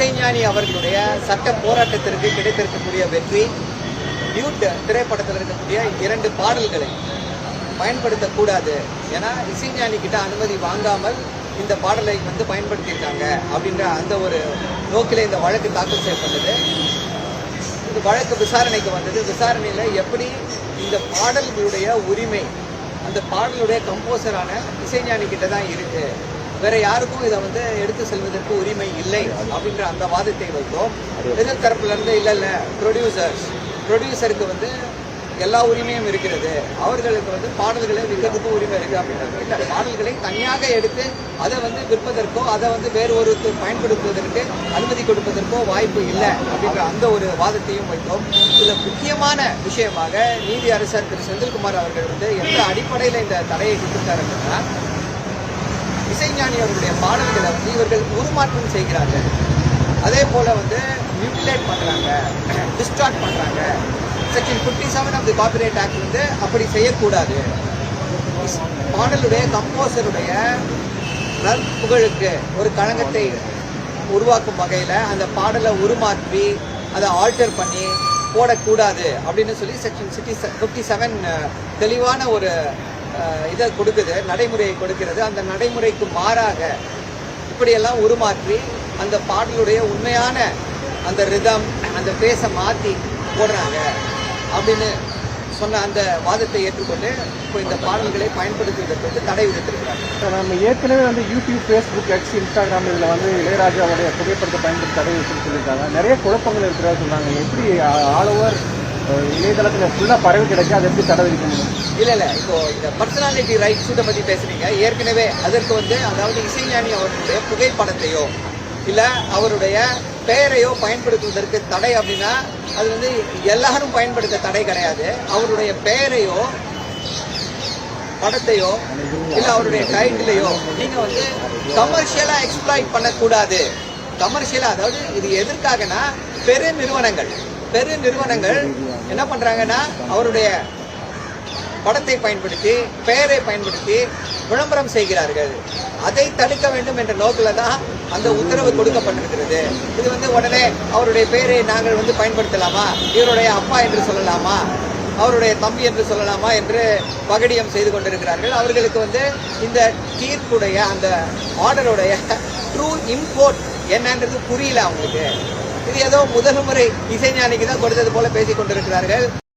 இசைஞானி அவர்களுடைய சட்ட போராட்டத்திற்கு கிடைத்திருக்கக்கூடிய வெற்றி டியூட் திரைப்படத்தில் இருக்கக்கூடிய இரண்டு பாடல்களை பயன்படுத்தக்கூடாது. ஏன்னா இசைஞானி கிட்ட அனுமதி வாங்காமல் இந்த பாடலை வந்து பயன்படுத்தியிருக்காங்க அப்படின்ற அந்த ஒரு நோக்கில் இந்த வழக்கு தாக்கல் செய்யப்பட்டது. இந்த வழக்கு விசாரணைக்கு வந்தது. விசாரணையில் எப்படி இந்த பாடல்களுடைய உரிமை அந்த பாடலுடைய கம்போசரான இசைஞானி கிட்ட தான் இருக்குது வேற யாருக்கும் இதை வந்து எடுத்து செல்வதற்கு உரிமை இல்லை அப்படின்ற அந்த வாதத்தை வைத்தோம். எதிர் தரப்புல இருந்து இல்ல இல்ல ப்ரொடியூசர்ஸ் ப்ரொடியூசருக்கு வந்து எல்லா உரிமையும் இருக்கிறது. அவர்களுக்கு வந்து பாடல்களை விற்கிறதுக்கு உரிமை இருக்கு அப்படின்றது பாடல்களை தனியாக எடுத்து அதை வந்து விற்பதற்கோ அதை வந்து வேறு ஒருத்தர் பயன்படுத்துவதற்கு அனுமதி கொடுப்பதற்கோ வாய்ப்பு இல்லை அப்படின்ற அந்த ஒரு வாதத்தையும் வைத்தோம். இதுல முக்கியமான விஷயமாக நீதி அரசர் திரு செந்தில்குமார் அவர்கள் வந்து எந்த அடிப்படையில் இந்த தடையை கொடுத்திருக்காரு அப்படின்னா இசைஞானி அவர்களுடைய பாடல்களை வந்து இவர்கள் உருமாற்றம் செய்கிறார்கள். அதே போல் வந்து மியூட்டிலேட் பண்ணுறாங்க டிஸ்டார்ட் பண்ணுறாங்க section fifty seven of the copyright act வந்து அப்படி செய்யக்கூடாது. பாடலுடைய கம்போசருடைய புகழுக்கு ஒரு கழகத்தை உருவாக்கும் வகையில் அந்த பாடலை உருமாற்றி அதை ஆல்டர் பண்ணி போடக்கூடாது அப்படின்னு சொல்லி செக்ஷன் சிட்டி ஃபிஃப்டி செவன் தெளிவான ஒரு இதை கொடுக்குது நடைமுறையை கொடுக்கிறது. அந்த நடைமுறைக்கு மாறாக இப்படியெல்லாம் உருமாற்றி அந்த பாடலுடைய உண்மையான அந்த ரிதம் அந்த பேசை மாற்றி போடுறாங்க அப்படின்னு சொன்ன அந்த வாதத்தை ஏற்றுக்கொண்டு இப்போ இந்த பாடல்களை பயன்படுத்துவதற்கு வந்து தடை விதித்திருக்கிறாங்க. நம்ம ஏற்கனவே வந்து யூடியூப் ஃபேஸ்புக் எக்ஸ் இன்ஸ்டாகிராம் இதில் வந்து இளையராஜாவுடைய புகைப்படத்தை பயன்படுத்தி தடை வச்சுன்னு சொல்லியிருக்காங்க நிறைய குழப்பங்கள் இருக்கிறதா சொன்னாங்க எப்படி ஆல் ஓவர் இணையதளத்தில் ஃபுல்லாக பரவி கிடைக்க அதை எப்படி தடை விதிக்க முடியும் இல்லை இல்லை இப்போ இந்த பர்சனாலிட்டி ரைட்ஸ் பற்றி பேசுறீங்க ஏற்கனவே அதற்கு வந்து அதாவது இசைஞானி அவர்களுடைய புகைப்படத்தையோ இல்லை அவருடைய பெயரையோ பயன்படுத்துவதற்கு தடை அப்படின்னா அது வந்து எல்லாரும் பயன்படுத்த தடை கிடையாது. அவருடைய பெயரையோ படத்தையோ இல்லை அவருடைய டைட்டிலையோ நீங்கள் வந்து கமர்ஷியலாக எக்ஸ்ப்ளாய்ட் பண்ணக்கூடாது. கமர்ஷியலாக அதாவது இது எதற்காகனா பெரு நிறுவனங்கள். பெரு நிறுவனங்கள் என்ன பண்ணுறாங்கன்னா அவருடைய படத்தை பயன்படுத்தி பெயரை பயன்படுத்தி விளம்பரம் செய்கிறார்கள். அதை தடுக்க வேண்டும் என்ற நோக்கில் தான் அந்த உத்தரவு கொடுக்கப்பட்டிருக்கிறது. இது வந்து உடனே அவருடைய பெயரை நாங்கள் வந்து பயன்படுத்தலாமா? இவருடைய அப்பா என்று சொல்லலாமா? அவருடைய தம்பி என்று சொல்லலாமா? என்று பகடியம் செய்து கொண்டிருக்கிறார்கள். அவர்களுக்கு வந்து இந்த தீர்ப்புடைய அந்த ஆர்டருடைய ட்ரூ இம்போர்ட் என்னன்றது புரியல அவங்களுக்கு. இது ஏதோ முதல் முறை இசைஞானிக்கு தான் கொடுத்தது போல பேசிக் கொண்டிருக்கிறார்கள்.